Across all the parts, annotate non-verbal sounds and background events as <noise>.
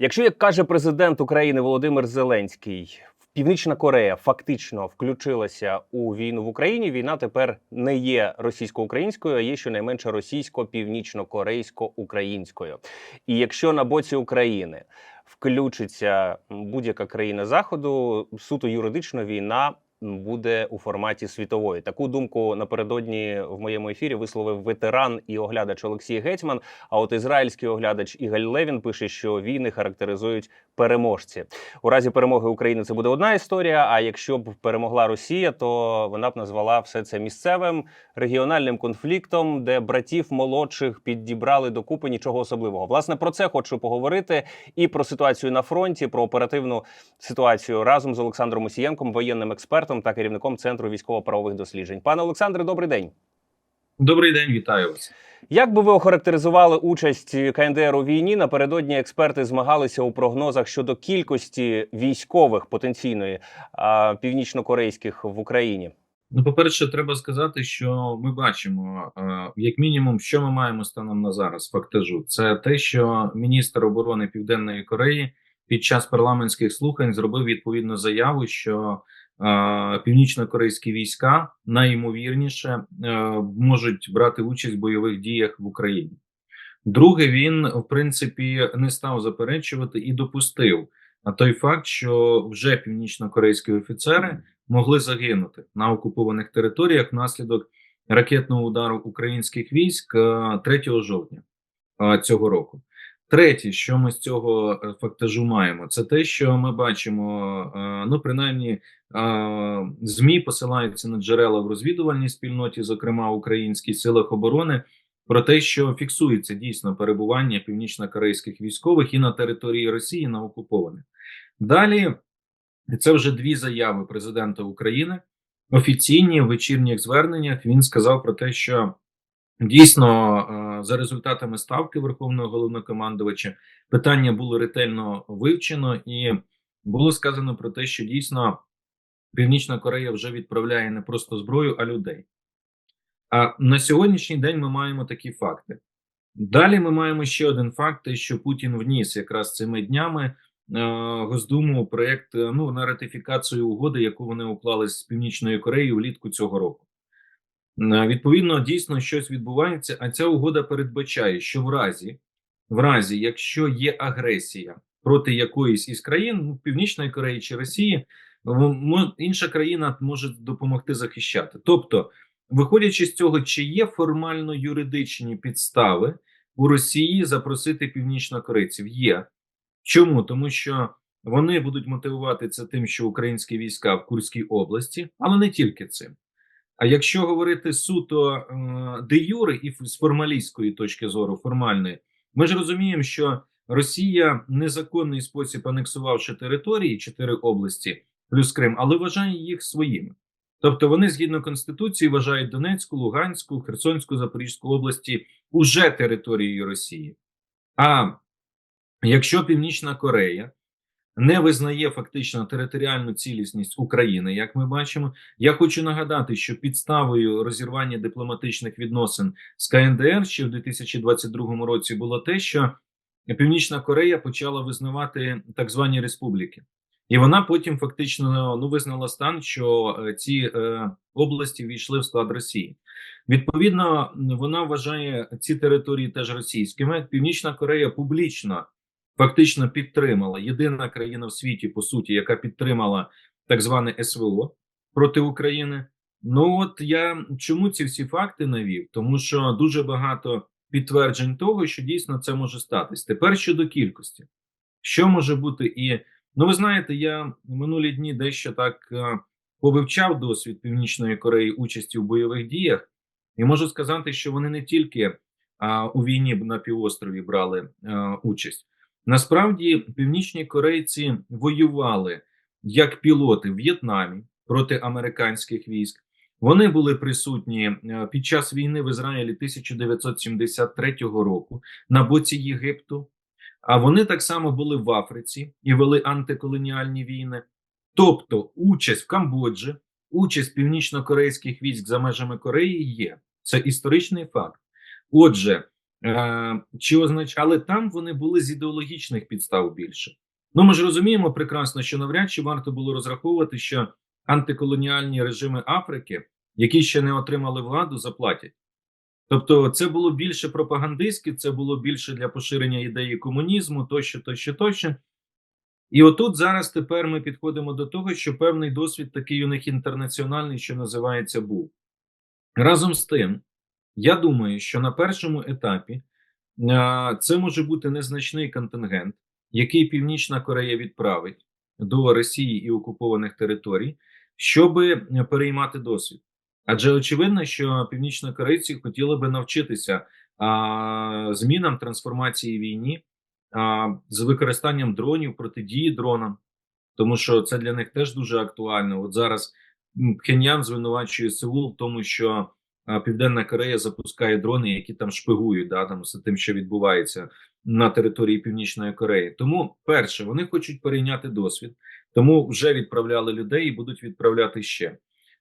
Якщо, як каже президент України Володимир Зеленський, Північна Корея фактично включилася у війну в Україні, війна тепер не є російсько-українською, а є щонайменше російсько-північно-корейсько-українською. І якщо на боці України включиться будь-яка країна заходу, суто юридично війна буде у форматі світової. Таку думку напередодні в моєму ефірі висловив ветеран і оглядач Олексій Гетьман. А от ізраїльський оглядач Ігаль Левін пише, що війни характеризують переможці. У разі перемоги України це буде одна історія. А якщо б перемогла Росія, то вона б назвала все це місцевим регіональним конфліктом, де братів молодших підібрали докупи нічого особливого. Власне про це хочу поговорити і про ситуацію на фронті, про оперативну ситуацію разом з Олександром Мусієнком, воєнним експертом та керівником центру військово-правових досліджень. Пане Олександре, добрий день. Добрий день, вітаю вас. Як би ви охарактеризували участь КНДР у війні? Напередодні експерти змагалися у прогнозах щодо кількості військових потенційної північнокорейських в Україні. Ну, по-перше, треба сказати, що ми бачимо, як мінімум, що ми маємо станом на зараз. Фактажу, це те, що міністр оборони Південної Кореї під час парламентських слухань зробив відповідну заяву, що північно-корейські війська найімовірніше е, можуть брати участь в бойових діях в Україні. Друге, він в принципі не став заперечувати і допустив той факт, що вже північно-корейські офіцери могли загинути на окупованих територіях внаслідок ракетного удару українських військ е, 3 жовтня е, цього року. Третє, що ми з цього е, фактажу маємо, це те, що ми бачимо. е, Ну, принаймні, е, змі посилаються на джерела в розвідувальній спільноті, зокрема українській силах оборони, про те, що фіксується дійсно перебування північно-корейських військових і на території Росії на окупованих. Далі це вже дві заяви президента України. Офіційні в вечірніх зверненнях він сказав про те, що дійсно за результатами ставки Верховного головнокомандувача питання було ретельно вивчено, і було сказано про те, що дійсно Північна Корея вже відправляє не просто зброю, а людей. А на сьогоднішній день ми маємо такі факти. Далі ми маємо ще один факт: те, що Путін вніс якраз цими днями е, Госдуму проєкт е, ну, на ратифікацію угоди, яку вони уклали з Північною Кореєю влітку цього року. Е, Відповідно, дійсно щось відбувається, а ця угода передбачає, що в разі, в разі, якщо є агресія проти якоїсь із країн, ну, Північної Кореї чи Росії, інша країна може допомогти захищати. Тобто, виходячи з цього, чи є формально юридичні підстави у Росії запросити північнокорейців? Є. Чому? Тому що вони будуть мотивувати це тим, що українські війська в Курській області, але не тільки цим. А якщо говорити суто е, де юре і з формалістської точки зору, формальної, ми ж розуміємо, що Росія незаконний спосіб анексувавши території чотири області плюс Крим, але вважає їх своїми. Тобто вони згідно конституції вважають Донецьку, Луганську, Херсонську, Запорізьку області уже територією Росії. А якщо Північна Корея не визнає фактично територіальну цілісність України, як ми бачимо, я хочу нагадати, що підставою розірвання дипломатичних відносин з КНДР ще в 2022 році було те, що Північна Корея почала визнавати так звані республіки. І вона потім фактично ну визнала стан, що е, ці е, області війшли в склад Росії. Відповідно, вона вважає ці території теж російськими. Північна Корея публічно фактично підтримала єдина країна в світі, по суті, яка підтримала так зване СВО проти України. Ну от я чому ці всі факти навів? Тому що дуже багато підтверджень того, що дійсно це може статись. Тепер щодо кількості, що може бути і. Ну, ви знаєте, я минулі дні дещо так е, повивчав досвід Північної Кореї участі в бойових діях, і можу сказати, що вони не тільки а, у війні на півострові брали а, участь. Насправді, північні корейці воювали як пілоти в В'єтнамі проти американських військ. Вони були присутні е, під час війни в Ізраїлі 1973 року на боці Єгипту. А вони так само були в Африці і вели антиколоніальні війни. Тобто, участь в Камбоджі, участь північно-корейських військ за межами Кореї є. Це історичний факт. Отже, Е, чи означ... Але там вони були з ідеологічних підстав більше. Ну, ми ж розуміємо прекрасно, що навряд чи варто було розраховувати, що антиколоніальні режими Африки, які ще не отримали владу, заплатять. Тобто, це було більше пропагандистське, це було більше для поширення ідеї комунізму, тощо, тощо, тощо. І отут зараз тепер ми підходимо до того, що певний досвід такий у них інтернаціональний, що називається, був. Разом з тим, я думаю, що на першому етапі а, це може бути незначний контингент, який Північна Корея відправить до Росії і окупованих територій, щоб переймати досвід. Адже очевидно, що північнокорейці хотіли би навчитися а, змінам трансформації війні а, з використанням дронів протидії дронам, тому що це для них теж дуже актуально. От зараз Пхеньян звинувачує Сеул в тому, що а, Південна Корея запускає дрони, які там шпигують да, там, з тим, що відбувається на території Північної Кореї. Тому, перше, вони хочуть перейняти досвід, тому вже відправляли людей і будуть відправляти ще.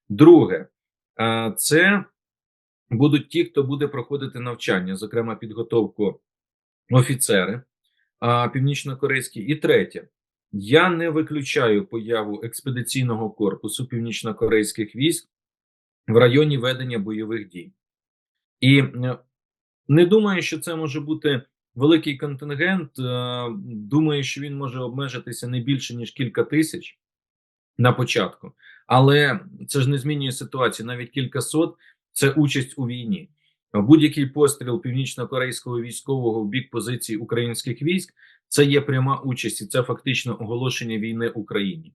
Друге, це будуть ті, хто буде проходити навчання, зокрема підготовку офіцери північнокорейські. І третє, я не виключаю появу експедиційного корпусу північнокорейських військ в районі ведення бойових дій. І е, не думаю, що це може бути великий контингент. Е, Думаю, що він може обмежитися не більше ніж кілька тисяч на початку, але це ж не змінює ситуацію. Навіть кількасот це участь у війні. Будь-який постріл північно-корейського військового в бік позицій українських військ це є пряма участь, і це фактично оголошення війни Україні.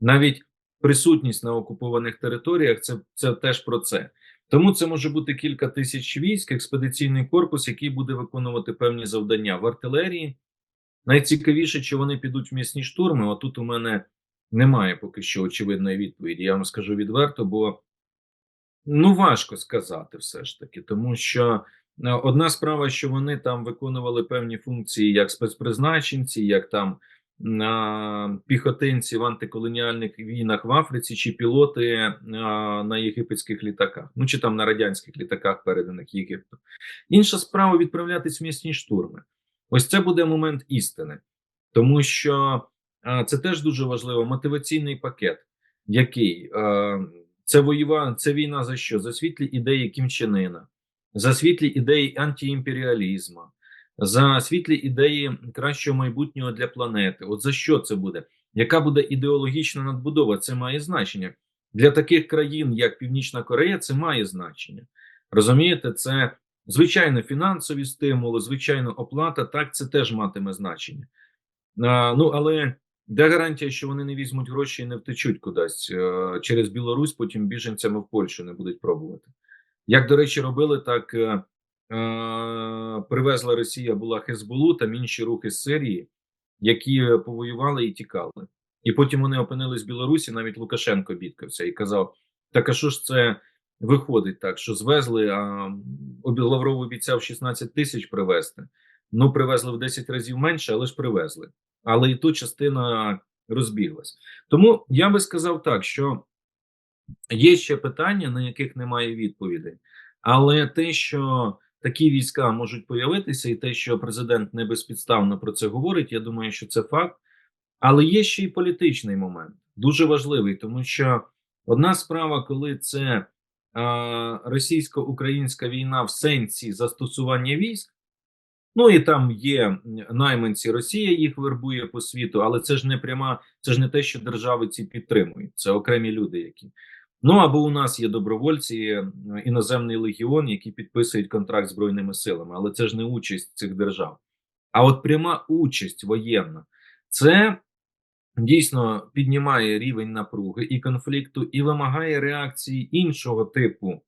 Навіть присутність на окупованих територіях це, це теж про це. Тому це може бути кілька тисяч військ, експедиційний корпус, який буде виконувати певні завдання в артилерії. Найцікавіше, чи вони підуть в місні штурми. Отут у мене немає поки що очевидної відповіді. Я вам скажу відверто, бо ну важко сказати все ж таки, тому що е, одна справа, що вони там виконували певні функції як спецпризначенці, як там на піхотинці в антиколоніальних війнах в Африці, чи пілоти а, на єгипетських літаках, ну чи там на радянських літаках, переданих Єгипту. Інша справа відправлятись в місні штурми. Ось це буде момент істини, тому що а, це теж дуже важливо. Мотиваційний пакет, який це воюва, це війна за що? За світлі ідеї Кімчинина, за світлі ідеї антиімперіалізму за світлі ідеї кращого майбутнього для планети. От за що це буде? Яка буде ідеологічна надбудова? Це має значення для таких країн, як Північна Корея. Це має значення. Розумієте, це звичайно фінансові стимули, звичайно, оплата. Так, це теж матиме значення. А, Ну але де гарантія, що вони не візьмуть гроші і не втечуть кудись через Білорусь, потім біженцями в Польщу не будуть пробувати. Як до речі, робили так. Е, привезла Росія була Хезболу та інші рухи з Сирії, які повоювали і тікали. І потім вони опинились в Білорусі. Навіть Лукашенко бідкався і казав: Так, а що ж це виходить так, що звезли? А Лавров обіцяв 16 тисяч привезти. Ну, привезли в 10 разів менше, але ж привезли. Але і тут частина розбіглась. Тому я би сказав так, що є ще питання, на яких немає відповідей, але те, що такі війська можуть появитися, і те, що президент не безпідставно про це говорить, я думаю, що це факт. Але є ще й політичний момент, дуже важливий, тому що одна справа, коли це а, російсько-українська війна в сенсі застосування військ, ну і там є найманці, Росія їх вербує по світу, але це ж не пряма, це ж не те, що держави ці підтримують, це окремі люди, які. Ну або у нас є добровольці, іноземний легіон, які підписують контракт з збройними силами, але це ж не участь цих держав. А от пряма участь воєнна це дійсно піднімає рівень напруги і конфлікту, і вимагає реакції іншого типу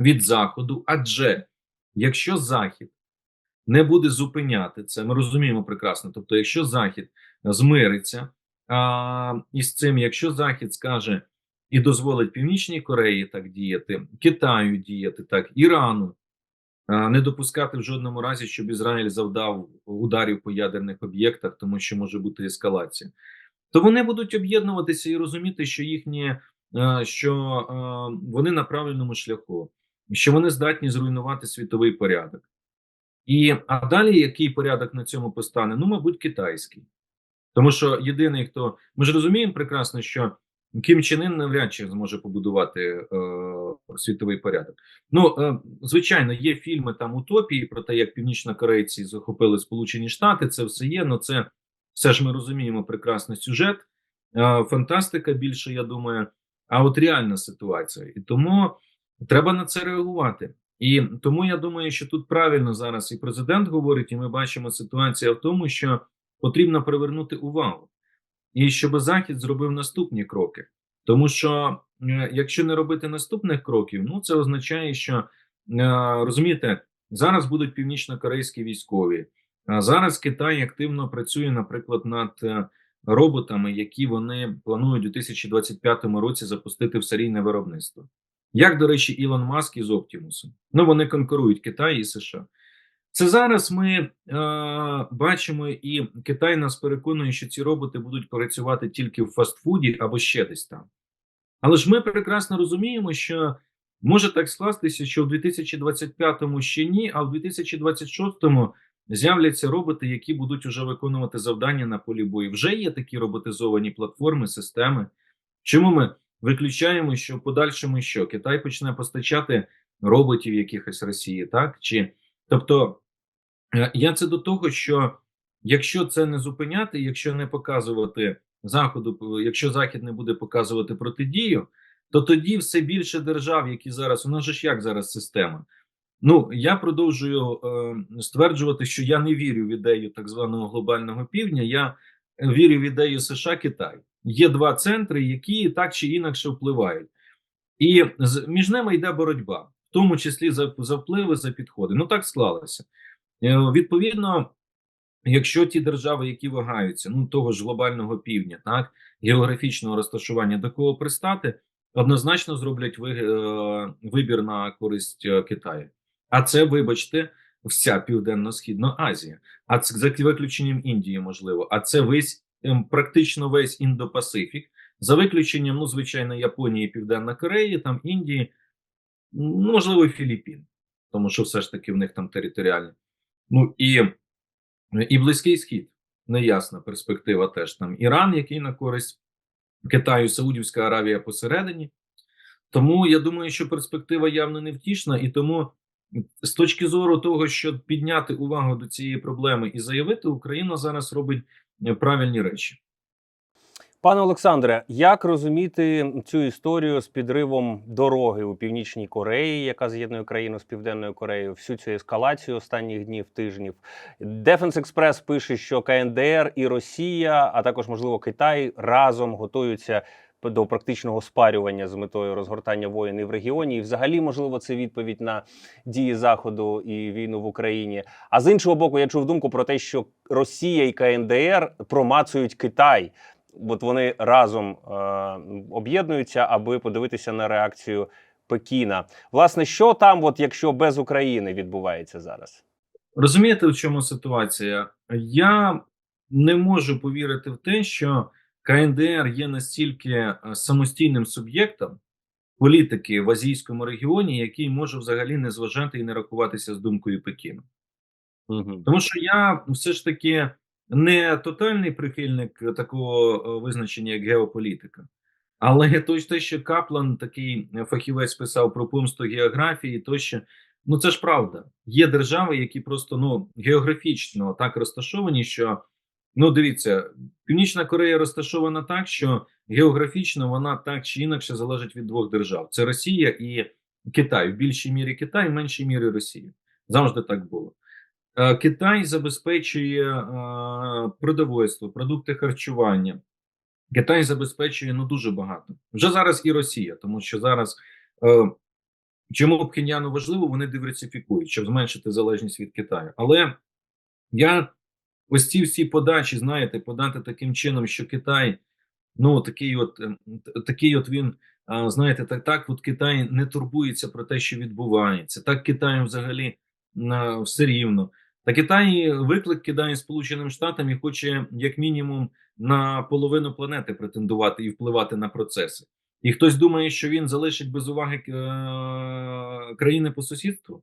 від Заходу. Адже якщо Захід не буде зупиняти це, ми розуміємо прекрасно. Тобто, якщо Захід змириться а, із цим, якщо Захід скаже і дозволить Північній Кореї так діяти, Китаю діяти так, Ірану не допускати в жодному разі, щоб Ізраїль завдав ударів по ядерних об'єктах, тому що може бути ескалація. То вони будуть об'єднуватися і розуміти, що їхні що вони на правильному шляху, що вони здатні зруйнувати світовий порядок. І а далі який порядок на цьому постане? Ну, мабуть, китайський. Тому що єдиний, хто ми ж розуміємо прекрасно, що Кім Чен Ін навряд чи зможе побудувати е, світовий порядок. Ну, е, звичайно, є фільми там утопії про те, як північнокорейці захопили Сполучені Штати. Це все є. Ну це все ж ми розуміємо прекрасний сюжет, е, фантастика більше, я думаю. А от реальна ситуація, і тому треба на це реагувати. І тому я думаю, що тут правильно зараз і президент говорить, і ми бачимо ситуацію в тому, що потрібно привернути увагу, і щоб Захід зробив наступні кроки. Тому що е, якщо не робити наступних кроків, ну це означає, що е, розумієте, зараз будуть північно-корейські військові. А зараз Китай активно працює, наприклад, над е, роботами, які вони планують у 2025 році запустити в серійне виробництво. Як, до речі, Ілон Маск із Оптімусом. Ну вони конкурують Китай і США. Це зараз ми е, бачимо, і Китай нас переконує, що ці роботи будуть працювати тільки в фастфуді або ще десь там. Але ж ми прекрасно розуміємо, що може так скластися, що в 2025-му ще ні, а в 2026-му з'являться роботи, які будуть вже виконувати завдання на полі бою. Вже є такі роботизовані платформи, системи. Чому ми виключаємо, що в подальшому що Китай почне постачати роботів якихось Росії, так? Чи тобто Е, Я це до того, що якщо це не зупиняти, якщо не показувати заходу, якщо захід не буде показувати протидію, то тоді все більше держав, які зараз у нас же ж як зараз система. Ну я продовжую е, стверджувати, що я не вірю в ідею так званого глобального півдня. Я вірю в ідею США Китай. Є два центри, які так чи інакше впливають, і між ними йде боротьба, в тому числі за, за впливи, за підходи. Ну так склалося. Е, Відповідно, якщо ті держави, які вагаються, ну того ж глобального півдня, так географічного розташування до кого пристати, однозначно зроблять ви, е, вибір на користь е, Китаю. А це, вибачте, вся південно-східна Азія, а це за виключенням Індії, можливо, а це весь практично весь індопасифік, за виключенням, ну звичайно, Японії, Південна Кореї, там Індії, ну, можливо, Філіппін, тому що все ж таки в них там територіальні. Ну і, і Близький Схід, неясна перспектива теж там Іран, який на користь Китаю, Саудівська Аравія посередині. Тому я думаю, що перспектива явно невтішна, і тому з точки зору того, щоб підняти увагу до цієї проблеми і заявити, Україна зараз робить правильні речі. Пане Олександре, як розуміти цю історію з підривом дороги у північній Кореї, яка з'єднує країну з південною Кореєю, всю цю ескалацію останніх днів тижнів? Дефенс Експрес пише, що КНДР і Росія, а також можливо Китай разом готуються до практичного спарювання з метою розгортання воїн в регіоні. І взагалі, можливо, це відповідь на дії Заходу і війну в Україні. А з іншого боку, я чув думку про те, що Росія і КНДР промацують Китай. От вони разом е, об'єднуються, аби подивитися на реакцію Пекіна. Власне, що там, от якщо без України відбувається зараз? Розумієте, в чому ситуація? Я не можу повірити в те, що КНДР є настільки е, самостійним суб'єктом політики в азійському регіоні, який може взагалі не зважати і не рахуватися з думкою Пекіну. Угу. Тому що я все ж таки не тотальний прихильник такого е, визначення, як геополітика, але <laughs> то, те, що Каплан, такий фахівець, писав про помсту географії, тощо, ну це ж правда. Є держави, які просто ну географічно так розташовані, що ну дивіться, Північна Корея розташована так, що географічно вона так чи інакше залежить від двох держав: це Росія і Китай. В більшій мірі Китай, в меншій мірі Росія. Завжди так було. Е, Китай забезпечує е, продовольство, продукти харчування. Китай забезпечує ну дуже багато. Вже зараз і Росія, тому що зараз е, чому Пхеньяну важливо, вони диверсифікують, щоб зменшити залежність від Китаю. Але я ось ці всі подачі, знаєте, подати таким чином, що Китай, ну такий, от ем, такий, от він. Знаєте, так так, от Китай не турбується про те, що відбувається. Так Китаю взагалі все рівно. Та Китай виклик кидає Сполученим Штатам і хоче як мінімум на половину планети претендувати і впливати на процеси. І хтось думає, що він залишить без уваги е- країни по сусідству.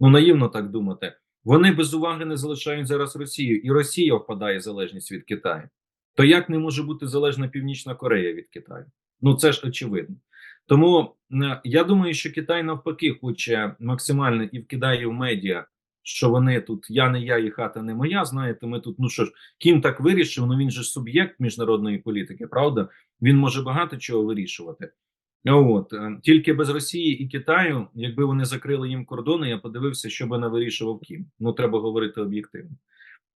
Ну наївно так думати. Вони без уваги не залишають зараз Росію, і Росія впадає в залежність від Китаю. То як не може бути залежна Північна Корея від Китаю? Ну це ж очевидно. Тому е, я думаю, що Китай навпаки хоче максимально і вкидає в медіа, що вони тут я не я, і хата не моя. Знаєте, ми тут, ну що ж, Кім так вирішив, ну він же суб'єкт міжнародної політики, правда? Він може багато чого вирішувати. От е, тільки без Росії і Китаю, якби вони закрили їм кордони, я подивився, що би не вирішував Кім. Ну треба говорити об'єктивно.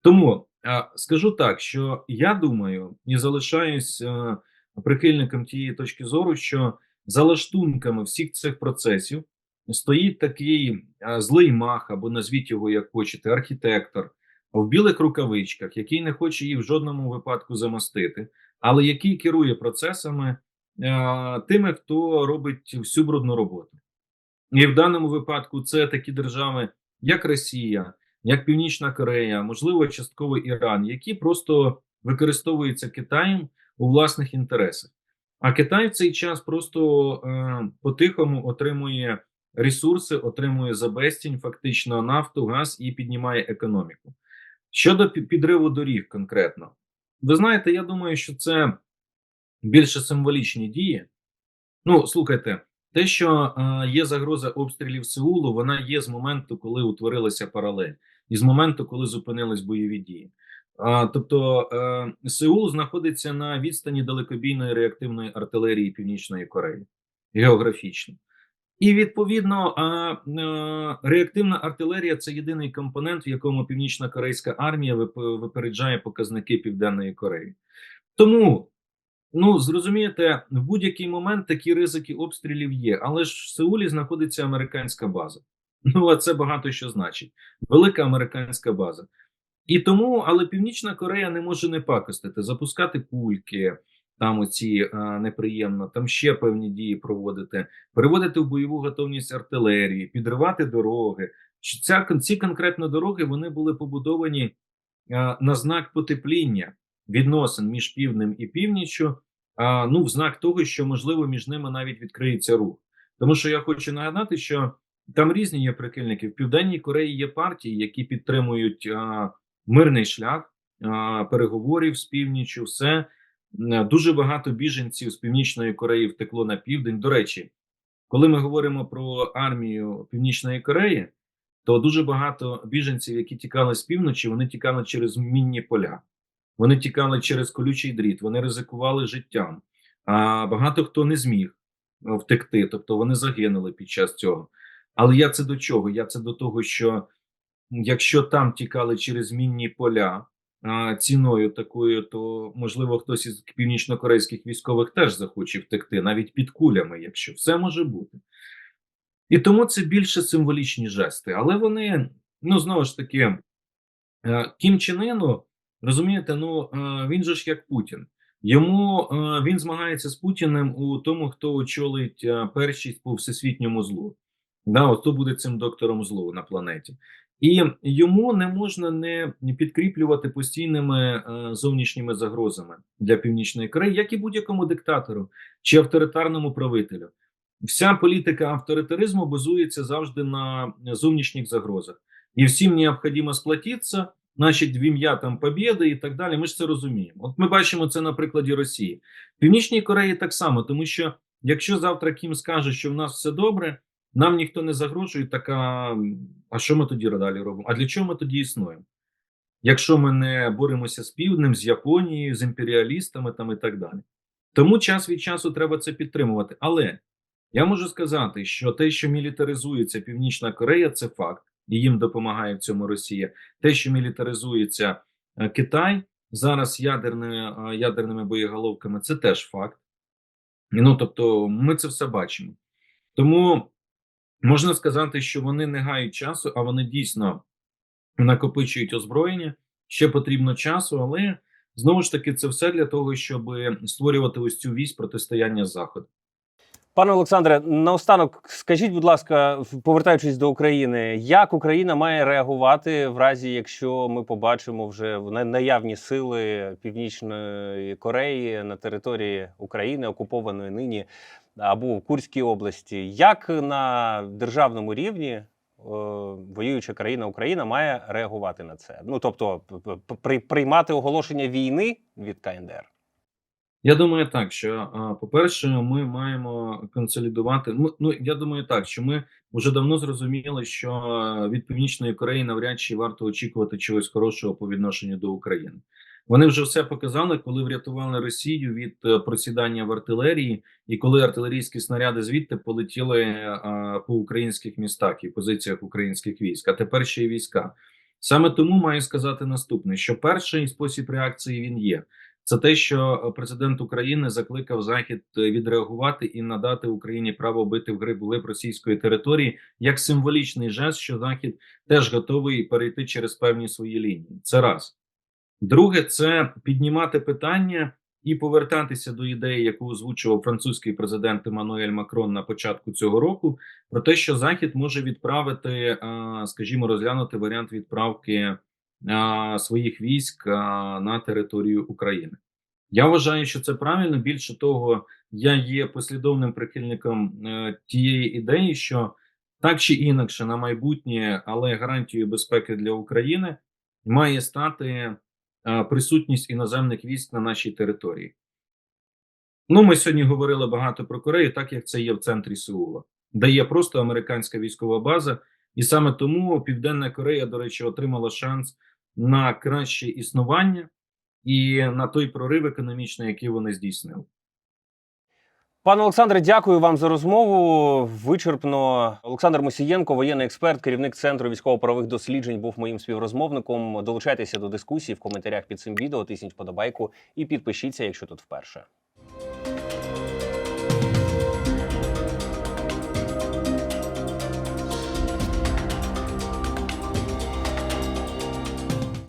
Тому е, скажу так, що я думаю і залишаюсь е, прихильником тієї точки зору, що за лаштунками всіх цих процесів стоїть такий злий мах, або назвіть його як хочете, архітектор в білих рукавичках, який не хоче їх в жодному випадку замостити, але який керує процесами тими, хто робить всю брудну роботу. І в даному випадку це такі держави, як Росія, як Північна Корея, можливо, частково Іран, які просто використовуються Китаєм у власних інтересах. А Китай в цей час просто е, по-тихому отримує ресурси, отримує за безцінь фактично нафту, газ і піднімає економіку. Щодо пі- підриву доріг конкретно, ви знаєте, я думаю, що це більше символічні дії. Ну, слухайте, те, що е, є загроза обстрілів Сеулу, вона є з моменту, коли утворилася паралель, і з моменту, коли зупинились бойові дії. А, тобто е, Сеул знаходиться на відстані далекобійної реактивної артилерії Північної Кореї географічно. І відповідно, а, е, реактивна артилерія це єдиний компонент, в якому північна корейська армія вип- випереджає показники Південної Кореї. Тому Ну, зрозумієте, в будь-який момент такі ризики обстрілів є, але ж в Сеулі знаходиться американська база. Ну, а це багато що значить. Велика американська база. І тому, але Північна Корея не може не пакостити, запускати пульки, там оці а, неприємно, там ще певні дії проводити, переводити в бойову готовність артилерії, підривати дороги. Ця, ці конкретно дороги вони були побудовані а, на знак потепління відносин між півднем і північчю, а, ну в знак того, що можливо між ними навіть відкриється рух. Тому що я хочу нагадати, що там різні є прихильники. В Південній Кореї є партії, які підтримують а, мирний шлях а, переговорів з північчю. Все дуже багато біженців з північної Кореї втекло на південь. До речі, коли ми говоримо про армію Північної Кореї, то дуже багато біженців, які тікали з півночі, вони тікали через мінні поля. Вони тікали через колючий дріт, вони ризикували життям. А багато хто не зміг е, втекти, тобто вони загинули під час цього. Але я це до чого? Я це до того, що якщо там тікали через мінні поля а, ціною такою, то можливо хтось із північно-корейських військових теж захоче втекти, навіть під кулями, якщо все може бути. І тому це більше символічні жести. Але вони, ну знову ж таки, е, Кім Чен Ыну, Розумієте, ну е, він же ж як Путін. Йому е, він змагається з Путіним у тому, хто очолить е, першість по всесвітньому злу. Да, хто буде цим доктором злу на планеті, і йому не можна не підкріплювати постійними зовнішніми загрозами для північної Кореї, як і будь-якому диктатору чи авторитарному правителю. Вся політика авторитаризму базується завжди на зовнішніх загрозах, і всім необхідно сплатитися значить, в ім'я там побєди і так далі. Ми ж це розуміємо. От ми бачимо це на прикладі Росії. В Північній Кореї так само, тому що якщо завтра Кім скаже, що в нас все добре, нам ніхто не загрожує, так а, а що ми тоді далі робимо? А для чого ми тоді існуємо? Якщо ми не боремося з півднем, з Японією, з імперіалістами там і так далі. Тому час від часу треба це підтримувати. Але я можу сказати, що те, що мілітаризується Північна Корея, це факт і їм допомагає в цьому Росія. Те, що мілітаризується е, Китай зараз ядерними, е, ядерними боєголовками, це теж факт. Ну тобто, ми це все бачимо. Тому можна сказати, що вони не гають часу, а вони дійсно накопичують озброєння. Ще потрібно часу, але знову ж таки це все для того, щоб створювати ось цю вісь протистояння заходу. Пане Олександре, наостанок скажіть, будь ласка, повертаючись до України, як Україна має реагувати в разі, якщо ми побачимо вже наявні сили Північної Кореї на території України, окупованої нині або в Курській області? Як на державному рівні воююча країна Україна має реагувати на це. Ну тобто, приймати оголошення війни від КНДР. Я думаю, так що по-перше, ми маємо консолідувати. Ну, ну я думаю, так що ми вже давно зрозуміли, що від північної Кореї навряд чи варто очікувати чогось хорошого по відношенню до України. Вони вже все показали, коли врятували Росію від е, просідання в артилерії, і коли артилерійські снаряди звідти полетіли по українських містах і позиціях українських військ. А тепер ще й війська. Саме тому маю сказати наступне: що перший спосіб реакції він є. Це те, що президент України закликав Захід е, відреагувати і надати Україні право бити в гриб глиб російської території як символічний жест, що Захід теж готовий перейти через певні свої лінії. Це раз. Друге, це піднімати питання і повертатися до ідеї, яку озвучував французький президент Еммануель Макрон на початку цього року, про те, що Захід може відправити, е, скажімо, розглянути варіант відправки своїх військ на територію України. Я вважаю, що це правильно. Більше того, я є послідовним прихильником е, тієї ідеї, що так чи інакше на майбутнє, але гарантією безпеки для України має стати е, присутність іноземних військ на нашій території. Ну, ми сьогодні говорили багато про Корею, так як це є в центрі Сеула, де є просто американська військова база, і саме тому Південна Корея, до речі, отримала шанс на краще існування і на той прорив економічний, який вони здійснили. Пане Олександре, дякую вам за розмову. Вичерпно Олександр Мосієнко, воєнний експерт, керівник центру військово-правових досліджень, був моїм співрозмовником. Долучайтеся до дискусії в коментарях під цим відео, тисніть подобайку і підпишіться, якщо тут вперше.